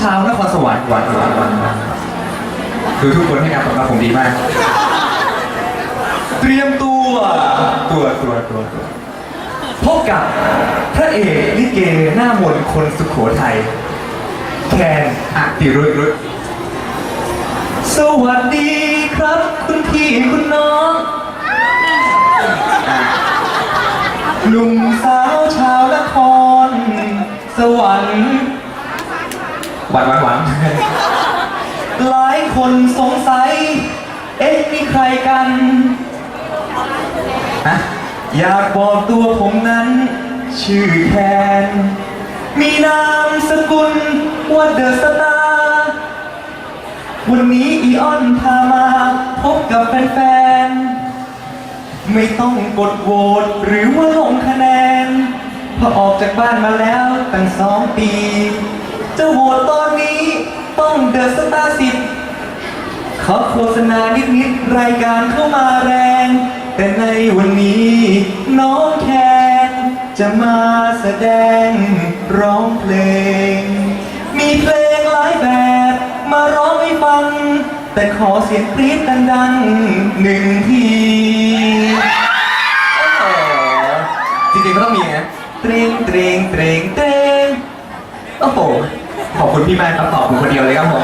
ชาวนครสวรรค์หวานหวานหวานคือทุกคนให้การตอบรับผมดีมาก เตรียมตัวตัวตัวตัวตัวพบกับพระเอกลิเกหน้ามนต์คนสุขโขทัยแคนอติรุยรุยสวัสดีครับ คุณพี่คุณน้องอะ หวานหวานหวานหลายคนสงสัย เอ๊ะนี่ใครกันฮะอยากบอกตัวผมนั้น ชื่อแคนมีนามสกุลว่าเดอะสตาร์วันนี้อีออนพามาพบกับแฟนๆ ไม่ต้องกดโหวตหรือว่าลงคะแนนเพราะออกจากบ้านมาแล้วตั้งสองปี จะโหวตตอนนี้ต้องเดอะสตาร์สิบขอโฆษณานิดๆรายการเข้ามาแรง แต่ในวันนี้น้องแคนจะมาแสดงร้องเพลง มีเพลงหลายแบบมาร้องให้ฟัง แต่ขอเสียงกรี๊ดดังๆหนึ่งทีจริงๆก็ต้องมีนะเตรงเตรงเตรงเตรงโอ้โห ขอบคุณพี่แม่ครับตอบผมคนเดียวเลยครับผม